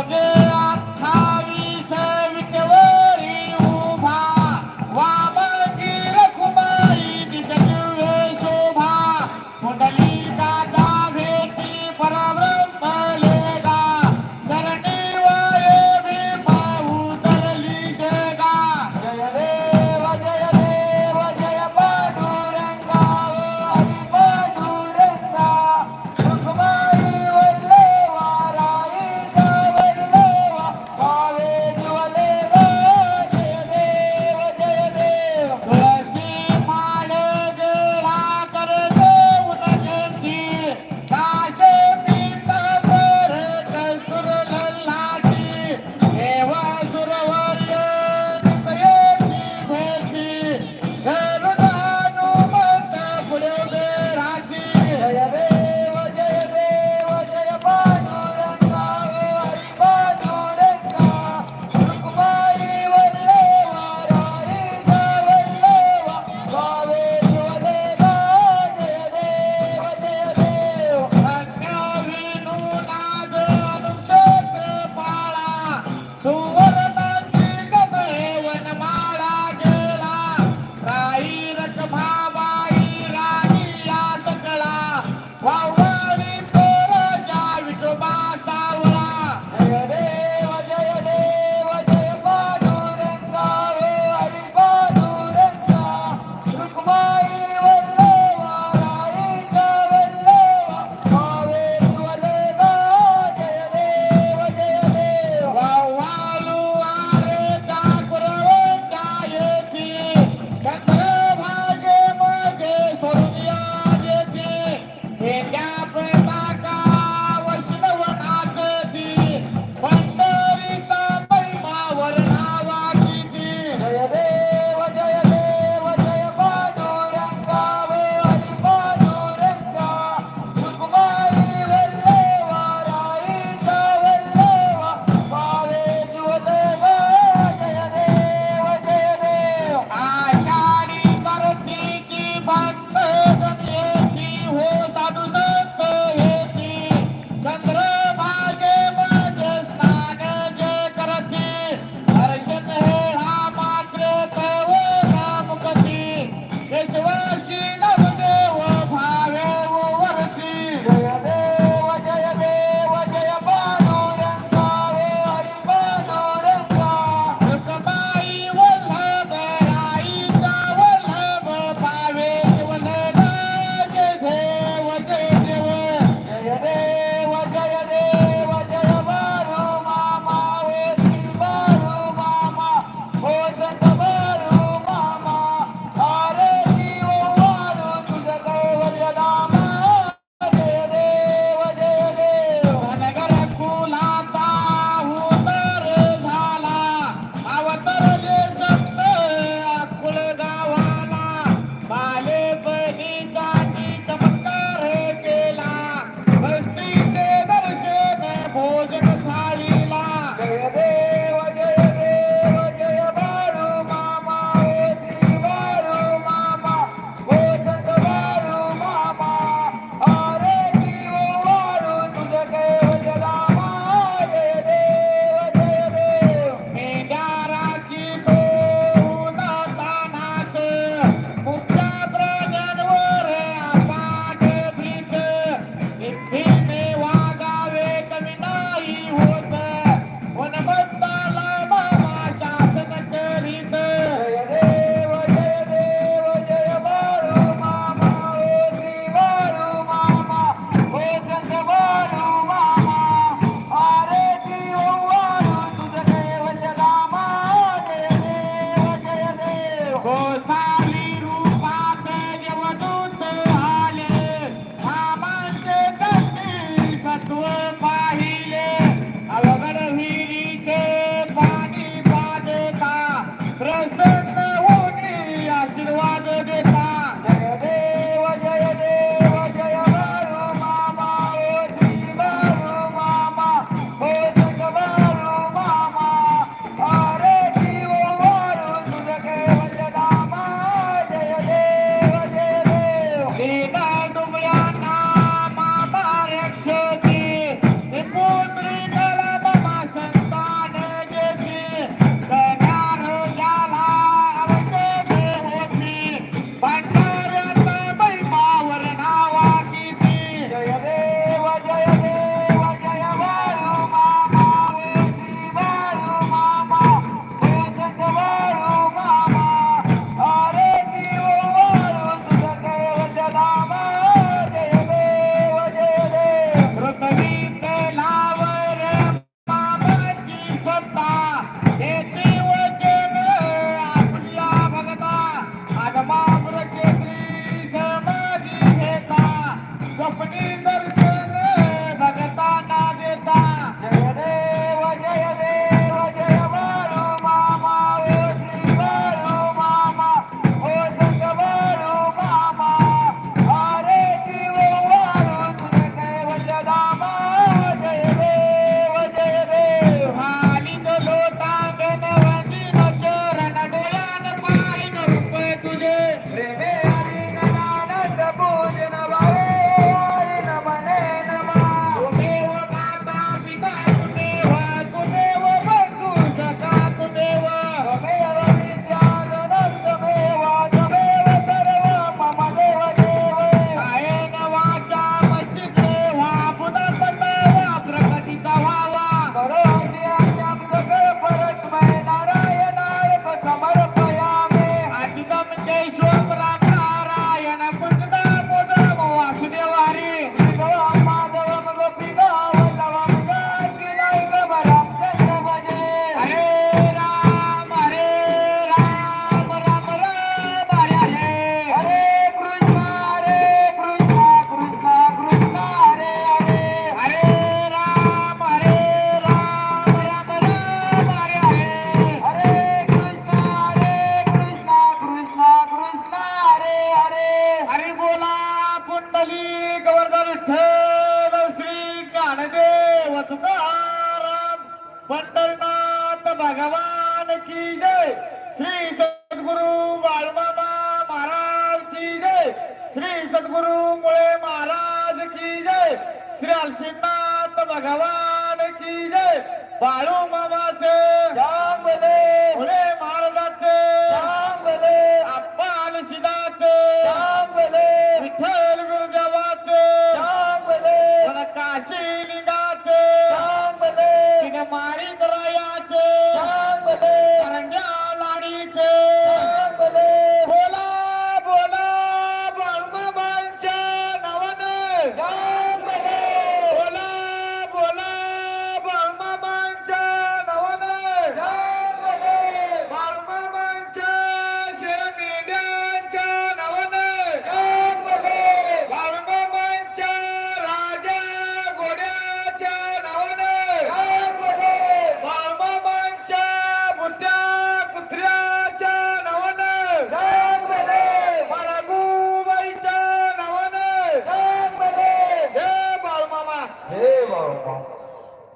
again. की जय श्री सद्गुरु बाळमामा महाराज की जय. श्री सद्गुरु मुळे महाराज की जय. श्री अलसिनाथ भगवान की जय. बाळू मामाचे